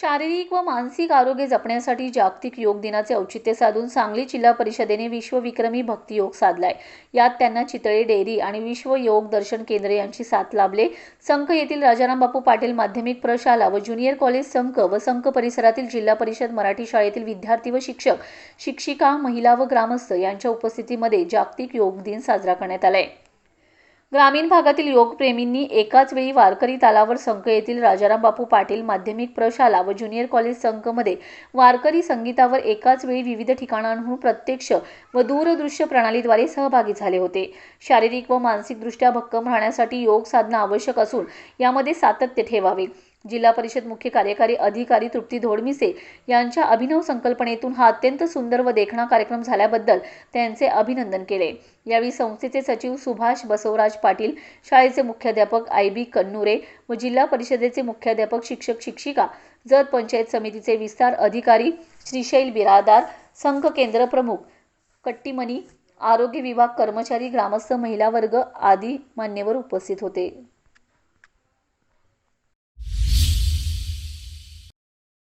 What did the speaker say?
शारीरिक व मानसिक आरोग्य जपण्यासाठी जागतिक योग दिनाचे औचित्य साधून सांगली जिल्हा परिषदेने विश्वविक्रमी भक्तियोग साधलाय. यात त्यांना चितळे डेअरी आणि विश्व योग दर्शन केंद्र यांची साथ लाभले. संख येथील राजाराम बापू पाटील माध्यमिक प्रशाला व ज्युनियर कॉलेज संख व संख परिसरातील जिल्हा परिषद मराठी शाळेतील विद्यार्थी व शिक्षक शिक्षिका महिला व ग्रामस्थ यांच्या उपस्थितीमध्ये जागतिक योग दिन साजरा करण्यात आलाय. ग्रामीण भागातील योगप्रेमींनी एकाच वेळी वारकरी तालावर संघ येथील राजाराम बापू पाटील माध्यमिक प्रशाला व ज्युनियर कॉलेज संघमध्ये वारकरी संगीतावर एकाच वेळी विविध ठिकाणांहून प्रत्यक्ष व दूरदृश्य प्रणालीद्वारे सहभागी झाले होते. शारीरिक व मानसिकदृष्ट्या भक्कम राहण्यासाठी योग साधना आवश्यक असून यामध्ये सातत्य ठेवावे. जिल्हा परिषद मुख्य कार्यकारी अधिकारी तृप्ती धोडमिसे यांच्या अभिनव संकल्पनेतून हा अत्यंत सुंदर व देखणा कार्यक्रम झाल्याबद्दल त्यांचे अभिनंदन केले. यावेळी संस्थेचे सचिव सुभाष बसवराज पाटील शाळेचे मुख्याध्यापक आय बी कन्नुरे व जिल्हा परिषदेचे मुख्याध्यापक शिक्षक शिक्षिका जत पंचायत समितीचे विस्तार अधिकारी श्रीशैल बिरादार संघ केंद्र प्रमुख कट्टीमणी आरोग्य विभाग कर्मचारी ग्रामस्थ महिला वर्ग आदी मान्यवर उपस्थित होते.